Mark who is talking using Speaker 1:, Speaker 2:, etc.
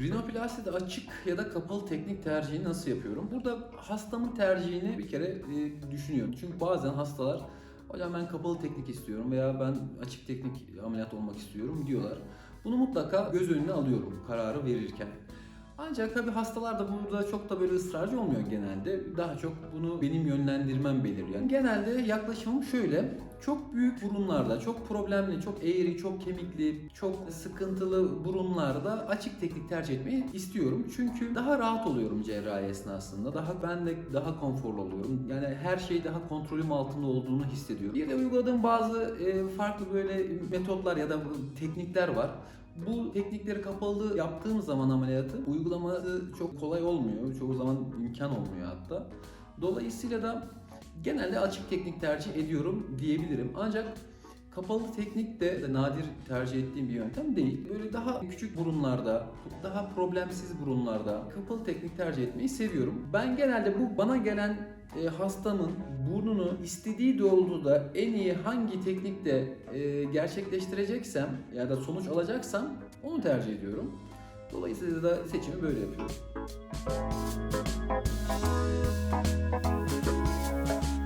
Speaker 1: Rinoplastide açık ya da kapalı teknik tercihini nasıl yapıyorum? Burada hastamın tercihini bir kere e, düşünüyorum. Çünkü bazen hastalar hocam ben kapalı teknik istiyorum veya ben açık teknik ameliyat olmak istiyorum diyorlar. Bunu mutlaka göz önüne alıyorum kararı verirken. Ancak tabii hastalar da burada çok da böyle ısrarcı olmuyor genelde. Daha çok bunu benim yönlendirmem belirliyor. Genelde yaklaşımım şöyle. Çok büyük burunlarda, çok problemli, çok eğri, çok kemikli, çok sıkıntılı burunlarda açık teknik tercih etmeyi istiyorum. Çünkü daha rahat oluyorum cerrahi esnasında. Daha ben de daha konforlu oluyorum. Yani her şey daha kontrolüm altında olduğunu hissediyorum. Bir de uyguladığım bazı e, farklı böyle metotlar ya da teknikler var. Bu teknikleri kapalı yaptığım zaman ameliyatı uygulaması çok kolay olmuyor. Çoğu zaman imkan olmuyor hatta. Dolayısıyla da genelde açık teknik tercih ediyorum diyebilirim. Ancak kapalı teknik de nadir tercih ettiğim bir yöntem değil. Böyle daha küçük burunlarda, daha problemsiz burunlarda kapalı teknik tercih etmeyi seviyorum. Ben genelde bu bana gelen e, hastamın burnunu istediği doğrultuda en iyi hangi teknikte e, gerçekleştireceksem ya da sonuç alacaksam onu tercih ediyorum. Dolayısıyla da seçimi böyle yapıyorum.